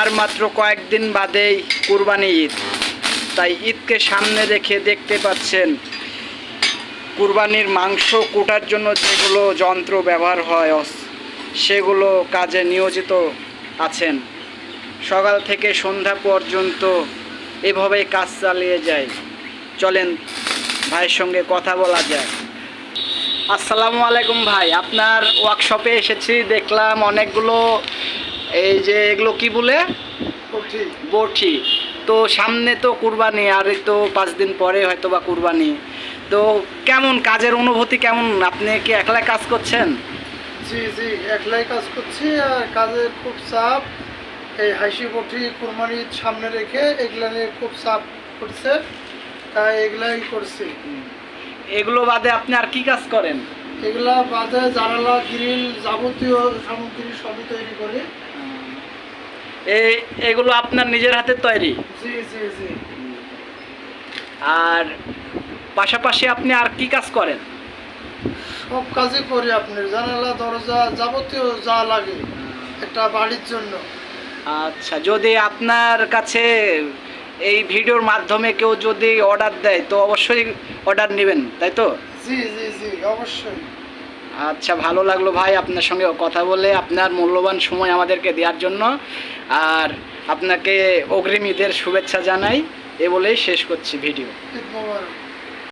আর মাত্র কয়েকদিন বাদেই কুরবানি ঈদ। তাই ঈদকে সামনে রেখে দেখতে পাচ্ছেন, কুরবানির মাংস কোটার জন্য যেগুলো যন্ত্র ব্যবহার হয় সেগুলো কাজে নিয়োজিত আছেন। সকাল থেকে সন্ধ্যা পর্যন্ত এভাবেই কাজ চালিয়ে যায়। চলেন, ভাইয়ের সঙ্গে কথা বলা যায়। আসসালামু আলাইকুম ভাই, আপনার ওয়ার্কশপে এসেছি, দেখলাম অনেকগুলো এই যে এগুলো কি বলে? বটি। তো সামনে তো কুরবানি আর এই তো পাঁচ দিন পরে হয়তো বা কুরবানি। তো কেমন কাজের অনুভূতি কেমন? আপনি কি একলা কাজ করছেন? জি জি একলাই কাজ করছি আর কাজের খুব চাপ। এই হাসি বটি কোরবানির সামনে রেখে এগুলা নিয়ে খুব চাপ করছে। তাই এগুলাই করছি। এগুলো বাদে আপনি আর কি কাজ করেন? এগুলা বাদে জানালা গ্রিল যাবতীয় সামগ্রী সবই তৈরি করি। এই এগুলো আপনার নিজের হাতে তৈরি? জি জি জি। আর পাশাপাশি আপনি আর কি কাজ করেন? সব কাজই করি আপনি জানালা দরজা যাবতীয় যা লাগে একটা বাড়ির জন্য। আচ্ছা যদি আপনার কাছে এই ভিডিওর মাধ্যমে কেউ যদি অর্ডার দেয় তো অবশ্যই অর্ডার নেবেন তাই তো? জি জি জি অবশ্যই। আচ্ছা ভালো লাগল ভাই আপনার সঙ্গে কথা বলে আপনার মূল্যবান সময় আমাদেরকে দেওয়ার জন্য। আর আপনাকে অগ্রিম ঈদের শুভেচ্ছা জানাই এ বলেই শেষ করছি ভিডিও।